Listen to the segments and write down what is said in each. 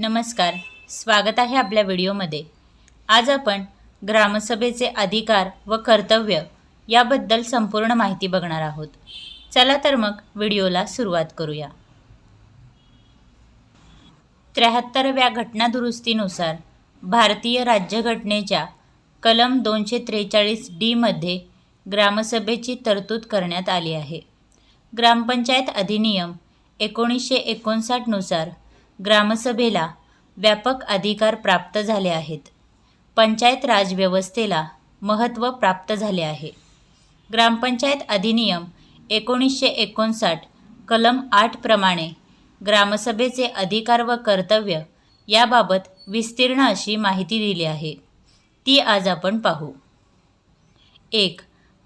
नमस्कार. स्वागत आहे आपल्या व्हिडिओमध्ये. आज आपण ग्रामसभेचे अधिकार व कर्तव्य याबद्दल संपूर्ण माहिती बघणार आहोत. चला तर मग व्हिडिओला सुरुवात करूया. त्र्याहत्तरव्या घटनादुरुस्तीनुसार भारतीय राज्यघटनेच्या कलम दोनशे त्रेचाळीस डीमध्ये ग्रामसभेची तरतूद करण्यात आली आहे. ग्रामपंचायत अधिनियम एकोणीसशे एकोणसाठनुसार ग्रामसभेला व्यापक अधिकार प्राप्त झाले आहेत. पंचायत राज व्यवस्थेला महत्त्व प्राप्त झाले आहे. ग्रामपंचायत अधिनियम एकोणीसशे एकोणसाठ कलम आठप्रमाणे ग्रामसभेचे अधिकार व कर्तव्य याबाबत विस्तीर्ण अशी माहिती दिली आहे. ती आज आपण पाहू. एक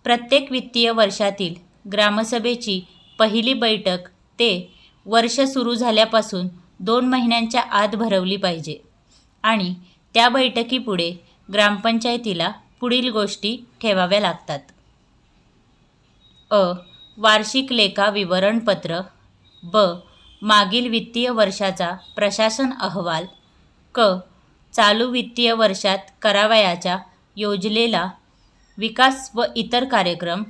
प्रत्येक वित्तीय वर्षातील ग्रामसभेची पहिली बैठक ते वर्ष सुरू झाल्यापासून दोन महिन्यांच्या आत भरवली पाहिजे. आणि त्या बैठकीपुढे ग्रामपंचायतीला पुढील गोष्टी ठेवाव्या लागतात. अ. वार्षिक लेखा विवरणपत्र. ब. मागील वित्तीय वर्षाचा प्रशासन अहवाल. क. चालू वित्तीय वर्षात करावयाच्या योजलेला विकास व इतर कार्यक्रम.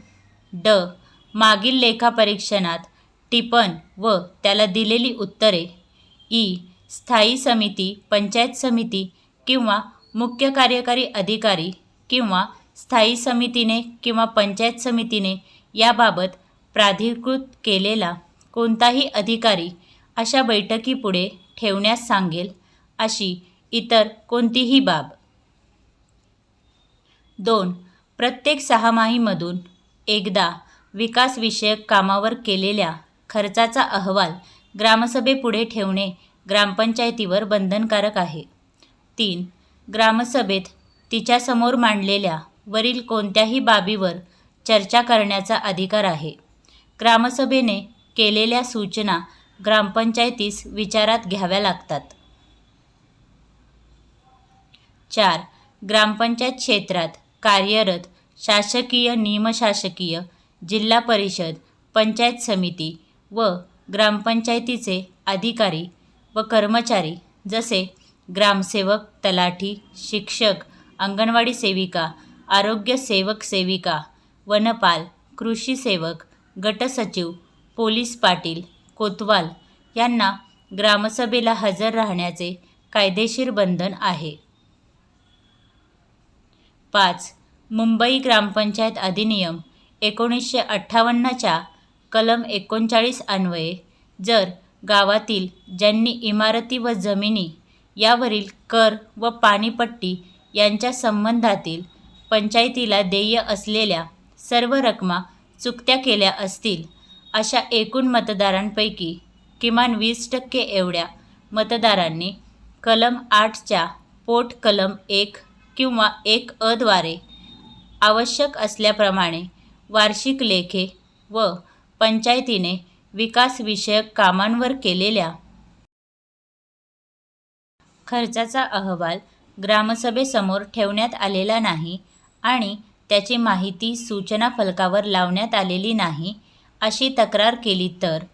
ड. मागील लेखापरीक्षणात टिपण व त्याला दिलेली उत्तरे. ई स्थायी समिती पंचायत समिती किंवा मुख्य कार्यकारी अधिकारी किंवा स्थायी समितीने किंवा पंचायत समितीने याबाबत प्राधिकृत केलेला कोणताही अधिकारी अशा बैठकीपुढे ठेवण्यास सांगेल अशी इतर कोणतीही बाब. दोन प्रत्येक सहामाहीमधून एकदा विकासविषयक कामावर केलेल्या खर्चाचा अहवाल ग्रामसभेपुढे ठेवणे ग्रामपंचायतीवर बंधनकारक आहे. तीन ग्रामसभेत तिच्यासमोर मांडलेल्या वरील कोणत्याही बाबीवर चर्चा करण्याचा अधिकार आहे. ग्रामसभेने केलेल्या सूचना ग्रामपंचायतीस विचारात घ्याव्या लागतात. चार ग्रामपंचायत क्षेत्रात कार्यरत शासकीय निमशासकीय जिल्हा परिषद पंचायत समिती व ग्रामपंचायतीचे अधिकारी व कर्मचारी जसे ग्रामसेवक तलाठी शिक्षक अंगणवाडी सेविका आरोग्य सेवक सेविका वनपाल कृषी सेवक गटसचिव पोलीस पाटील कोतवाल यांना ग्रामसभेला हजर राहण्याचे कायदेशीर बंधन आहे. पाच. मुंबई ग्रामपंचायत अधिनियम एकोणीसशे अठ्ठावन्नच्या कलम एकोणचाळीस अन्वये. जर गावातील ज्यांनी इमारती व जमिनी यावरील कर व पाणीपट्टी यांच्या संबंधातील पंचायतीला देय असलेल्या सर्व रकमा चुकत्या केल्या असतील अशा एकूण मतदारांपैकी किमान वीस टक्के एवढ्या मतदारांनी कलम आठच्या पोट कलम एक किंवा एक अद्वारे आवश्यक असल्याप्रमाणे वार्षिक लेखे व पंचायतीने विकासविषयक कामांवर केलेल्या खर्चाचा अहवाल ग्रामसभेसमोर ठेवण्यात आलेला नाही आणि त्याची माहिती सूचना फलकावर लावण्यात आलेली नाही अशी तक्रार केली तर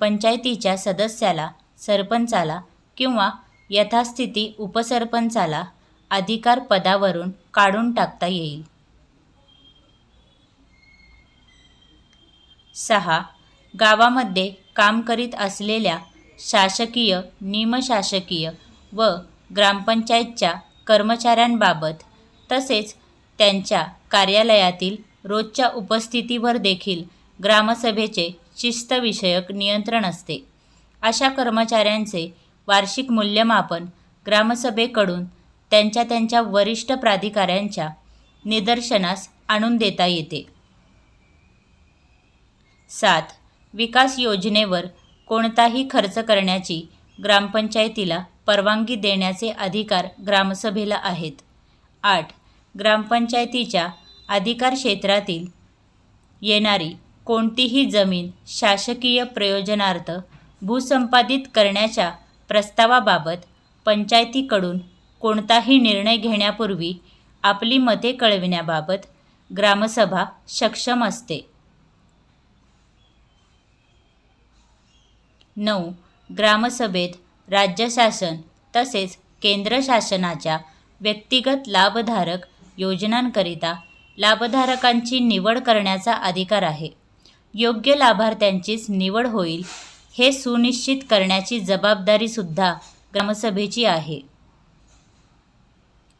पंचायतीच्या सदस्याला सरपंचाला किंवा यथास्थिती उपसरपंचाला अधिकार पदावरून काढून टाकता येईल. सहा गावामध्ये काम करीत असलेल्या शासकीय निमशासकीय व ग्रामपंचायतच्या कर्मचाऱ्यांबाबत तसेच त्यांच्या कार्यालयातील रोजच्या उपस्थितीवर देखील ग्रामसभेचे शिस्तविषयक नियंत्रण असते. अशा कर्मचाऱ्यांचे वार्षिक मूल्यमापन ग्रामसभेकडून त्यांच्या त्यांच्या वरिष्ठ प्राधिकाऱ्यांच्या निदर्शनास आणून देता येते. सात. विकास योजनेवर कोणताही खर्च करण्याची ग्रामपंचायतीला परवानगी देण्याचे अधिकार ग्रामसभेला आहेत. आठ. ग्रामपंचायतीच्या अधिकार क्षेत्रातील येणारी कोणतीही जमीन शासकीय प्रयोजनार्थ भूसंपादित करण्याच्या प्रस्तावाबाबत पंचायतीकडून कोणताही निर्णय घेण्यापूर्वी आपली मते कळविण्याबाबत ग्रामसभा सक्षम असते. नऊ ग्रामसभेत राज्य शासन तसेच केंद्र शासनाच्या व्यक्तिगत लाभधारक योजनांकरिता लाभधारकांची निवड करण्याचा अधिकार आहे. योग्य लाभार्थ्यांचीच निवड होईल हे सुनिश्चित करण्याची जबाबदारीसुद्धा ग्रामसभेची आहे.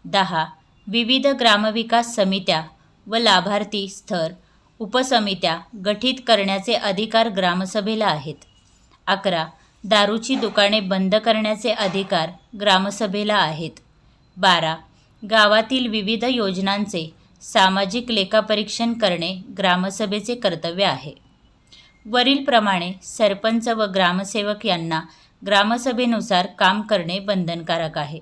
दहा विविध ग्रामविकास समित्या व लाभार्थी स्तर उपसमित्या गठीत करण्याचे अधिकार ग्रामसभेला आहेत. अकरा. दारूची दुकाने बंद करण्याचे अधिकार ग्रामसभेला आहेत. बारा. गावातील विविध योजनांचे सामाजिक लेखापरीक्षण करणे ग्रामसभेचे कर्तव्य आहे. वरीलप्रमाणे सरपंच व ग्रामसेवक यांना ग्रामसभेनुसार काम करणे बंधनकारक आहे.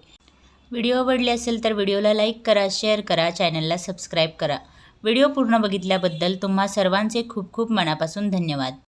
व्हिडिओ आवडले असेल तर व्हिडिओला लाईक करा शेअर करा चॅनलला सबस्क्राईब करा. व्हिडिओ पूर्ण बघितल्याबद्दल तुम्हा सर्वांचे खूप खूप मनापासून धन्यवाद.